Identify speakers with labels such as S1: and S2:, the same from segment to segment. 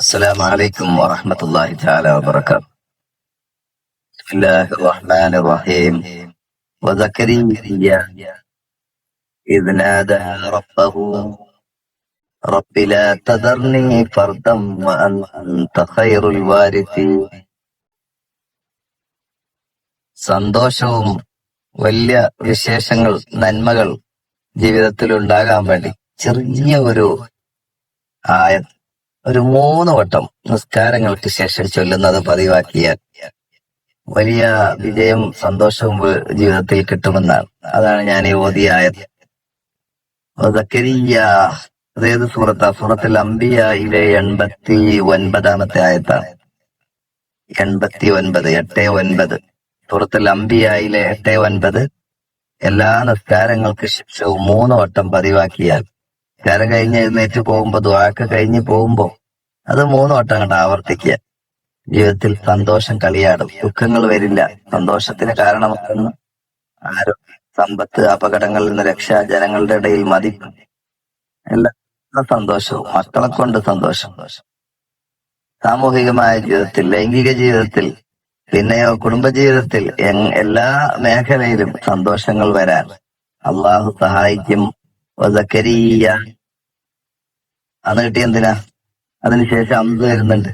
S1: السلام عليكم ورحمة الله تعالى وبركاته بسم الله الرحمن الرحيم وزكريا إذ نادى ربه رب لا تذرني فردا وأنت خير الوارثين സന്തോഷവും വലിയ വിശേഷങ്ങൾ നന്മകൾ ജീവിതത്തിൽ ഉണ്ടാകാൻ വേണ്ടി ചെറിയ ഒരു ആയ ഒരു മൂന്ന് വട്ടം നിസ്കാരങ്ങൾക്ക് ശേഷം ചൊല്ലുന്നത് പതിവാക്കിയാൽ വലിയ വിജയം സന്തോഷവും ജീവിതത്തിൽ കിട്ടുമെന്നാണ്. അതാണ് ഞാൻ ഈ ഓതിയായത്. അതായത് അതേത് സൂറത്താ സൂറത്തിൽ അംബിയയിലെ എൺപത്തി ഒൻപതാമത്തെ ആയത്താണ്. എൺപത്തി ഒൻപത് എട്ട് ഒൻപത് സൂറത്തിൽ അംബിയയിലെ എട്ട് ഒൻപത് എല്ലാ നിസ്കാരങ്ങൾക്ക് ശിക്ഷവും മൂന്ന് വട്ടം പതിവാക്കിയാൽ നിസ്കാരം കഴിഞ്ഞ് എഴുന്നേറ്റ് പോകുമ്പോ ദ്വാക്ക് കഴിഞ്ഞ് പോകുമ്പോ അത് മൂന്ന് വട്ടം കണ്ട് ആവർത്തിക്കുക. ജീവിതത്തിൽ സന്തോഷം കളിയാടും. ദുഃഖങ്ങൾ വരില്ല. സന്തോഷത്തിന് കാരണമാകുന്ന. ആരോഗ്യം സമ്പത്ത് അപകടങ്ങളിൽ നിന്ന് രക്ഷ ജനങ്ങളുടെ ഇടയിൽ മതിപ്പ് എല്ലാ സന്തോഷവും മക്കളെ കൊണ്ട് സന്തോഷം. സാമൂഹികമായ ജീവിതത്തിൽ ലൈംഗിക ജീവിതത്തിൽ പിന്നെയോ കുടുംബജീവിതത്തിൽ ജീവിതത്തിൽ എല്ലാ മേഖലയിലും സന്തോഷങ്ങൾ വരാൻ അള്ളാഹു സഹായിക്കും. വസക്കരിയ അത് കിട്ടി എന്തിനാ? അതിനുശേഷം അമ്പ് വരുന്നുണ്ട്.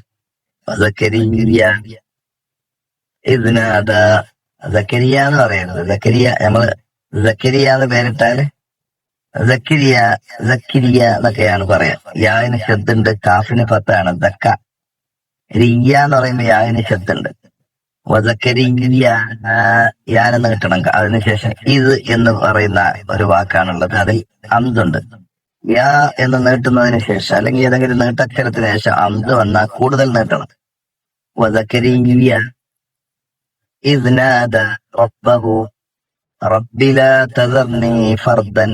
S1: സക്കരിയ എന്ന് പറയുന്നത് സക്കരിയ നമ്മൾ സക്കരിയ എന്ന് പേരിട്ടാൽ സക്കരിയ സക്കരിയ എന്നൊക്കെയാണ് പറയാ. യാവിന് ശബ്ദുണ്ട് കാഫിന് പത്താണ് ദക്ക. റിയ എന്ന് പറയുമ്പോ യാവിന് ശബ്ദുണ്ട്. യാനെന്ന് കിട്ടണം. അതിനുശേഷം ഇത് എന്ന് പറയുന്ന ഒരു വാക്കാണുള്ളത്. അതിൽ അന്തുണ്ട്. യാ എന്ന് നീട്ടുന്നതിന് ശേഷം അല്ലെങ്കിൽ ഏതെങ്കിലും നീട്ടക്ഷരത്തിന് ശേഷം അന്ത് വന്നാൽ കൂടുതൽ നീട്ടണം. വതക്കരിയ റബ്ബഹു. റബ്ബില ഫർദൻ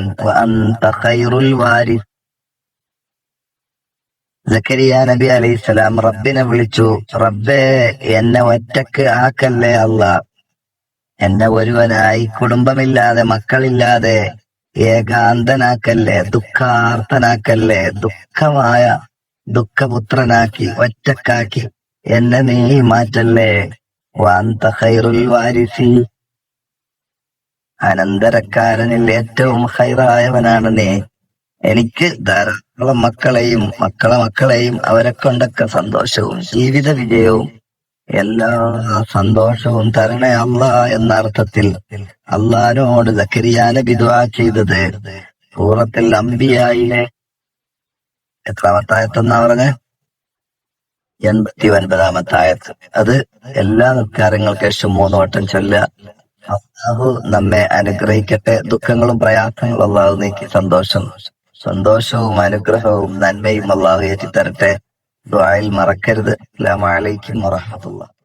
S1: ഖൈറുൽ വാരിസ്. സക്കരിയ നബി അലൈഹി സ്വലാം റബ്ബിനെ വിളിച്ചു റബ്ബേ എന്നെ ഒറ്റയ്ക്ക് ആക്കല്ലേ അല്ല എന്നെ ഒരുവനായി കുടുംബമില്ലാതെ മക്കളില്ലാതെ ഏകാന്തനാക്കല്ലേ ദുഃഖാർത്തനാക്കല്ലേ ദുഃഖമായ ദുഃഖപുത്രനാക്കി ഒറ്റക്കാക്കി. എന്നെ നീ മാറ്റല്ലേ? വാന്ത ഖൈറുൽ വാരിസി. അനന്തരക്കാരനിൽ ഏറ്റവും ഹൈറായവനാണ് നീ. എനിക്ക് ധാരാളം മക്കളെയും മക്കളെ മക്കളെയും അവരെ കൊണ്ടൊക്കെ സന്തോഷവും ജീവിത വിജയവും എല്ലാ സന്തോഷവും തരണേ അല്ല എന്ന അർത്ഥത്തിൽ. അള്ളഹാനോട് സക്കരിയാനെ വിധവാ ചെയ്തത്. സൂറത്തിൽ അമ്പിയായിലെ എത്രാമത്തായത്തെന്നാ പറഞ്ഞ? എൺപത്തി ഒൻപതാമത്തായത് അത് എല്ലാ നിസ്കാരങ്ങൾക്ക് ശേഷം മൂന്ന് വട്ടം ചൊല്ലുക. അള്ളാഹു നമ്മെ അനുഗ്രഹിക്കട്ടെ. ദുഃഖങ്ങളും പ്രയാസങ്ങളും അള്ളാഹു നീക്കി സന്തോഷം. സന്തോഷവും അനുഗ്രഹവും നന്മയും അള്ളാഹു ഏറ്റിത്തരട്ടെ. ദ്വായിൽ മറക്കരുത്. അസ്സലാമു അലൈക്കും വറഹ്മത്തുള്ളാഹി.